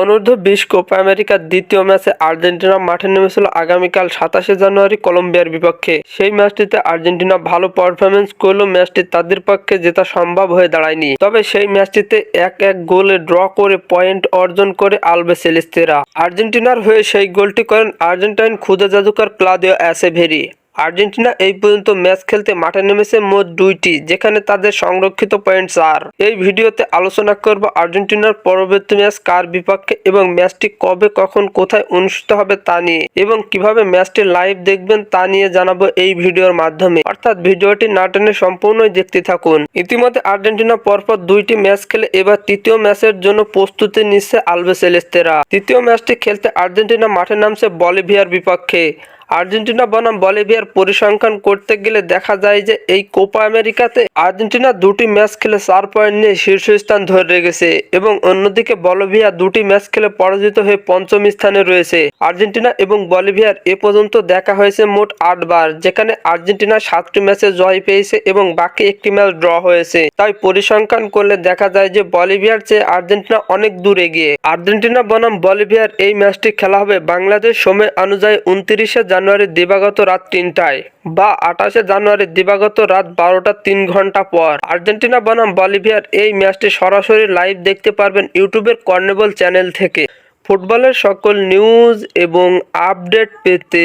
অনূর্ধ্ব বিশ কোপা আমেরিকার দ্বিতীয় ম্যাচে আর্জেন্টিনা মাঠে নেমেছিল আগামীকাল সাতাশে জানুয়ারি কলম্বিয়ার বিপক্ষে। সেই ম্যাচটিতে আর্জেন্টিনা ভালো পারফরমেন্স করলেও ম্যাচটি তাদের পক্ষে জেতা সম্ভব হয়ে দাঁড়ায়নি। তবে সেই ম্যাচটিতে এক এক গোলে ড্র করে পয়েন্ট অর্জন করে আলবে সেলেস্তেরা। আর্জেন্টিনার হয়ে সেই গোলটি করেন আর্জেন্টাইন খুদে জাদুকর ক্লাদিও অ্যাসেভেরি। আর্জেন্টিনা এই পর্যন্ত ম্যাচ খেলতে মাঠে নেমেছে মোট দুইটি, যেখানে তাদের সংরক্ষিত পয়েন্ট চার। এই ভিডিওতে আলোচনা করব আর্জেন্টিনার পরবর্তী ম্যাচ কার বিপক্ষে এবং ম্যাচটি কবে, কখন, কোথায় অনুষ্ঠিত হবে তা নিয়ে এবং কীভাবে ম্যাচটি লাইভ দেখবেন তা নিয়ে জানাব এই ভিডিওর মাধ্যমে। অর্থাৎ ভিডিওটি না টেনে সম্পূর্ণই দেখতে থাকুন। ইতিমধ্যে আর্জেন্টিনা পরপর দুইটি ম্যাচ খেলে এবার তৃতীয় ম্যাচের জন্য প্রস্তুতি নিচ্ছে আলবেসেলেস্তেরা তৃতীয় ম্যাচটি খেলতে আর্জেন্টিনা মাঠে নামছে বলিভিয়ার বিপক্ষে। আর্জেন্টিনা বনাম বলিভিয়ার পরিসংখ্যান করতে গেলে দেখা যায় যে এই কোপা আমেরিকাতে আর্জেন্টিনা দুটি ম্যাচ খেলে চার পয়েন্ট নিয়ে শীর্ষস্থান ধরে রেখেছে এবং অন্যদিকে বলিভিয়া দুটি ম্যাচ খেলে পরাজিত হয়ে পঞ্চম স্থানে রয়েছে। আর্জেন্টিনা এবং বলিভিয়ার এ পর্যন্ত দেখা হয়েছে মোট আটবার, যেখানে আর্জেন্টিনা সাতটি ম্যাচে জয় পেয়েছে এবং বাকি একটি ম্যাচ ড্র হয়েছে। তাই পরিসংখ্যান করলে দেখা যায় যে বলিভিয়ার চেয়ে আর্জেন্টিনা অনেক দূর এগিয়ে। আর্জেন্টিনা বনাম বলিভিয়ার এই ম্যাচটি খেলা হবে বাংলাদেশ সময় অনুযায়ী উনত্রিশে জানুয়ারি দিবাগত রাত তিনটায় বা আঠাশে জানুয়ারি দিবাগত রাত বারোটা তিন ঘণ্টা পর। আর্জেন্টিনা বনাম বলিভিয়ার এই ম্যাচটি সরাসরি লাইভ দেখতে পারবেন ইউটিউবের কর্নেবল চ্যানেল থেকে। ফুটবলের সকল নিউজ এবং আপডেট পেতে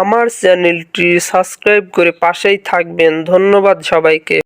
আমার চ্যানেলটি সাবস্ক্রাইব করে পাশেই থাকবেন। ধন্যবাদ সবাইকে।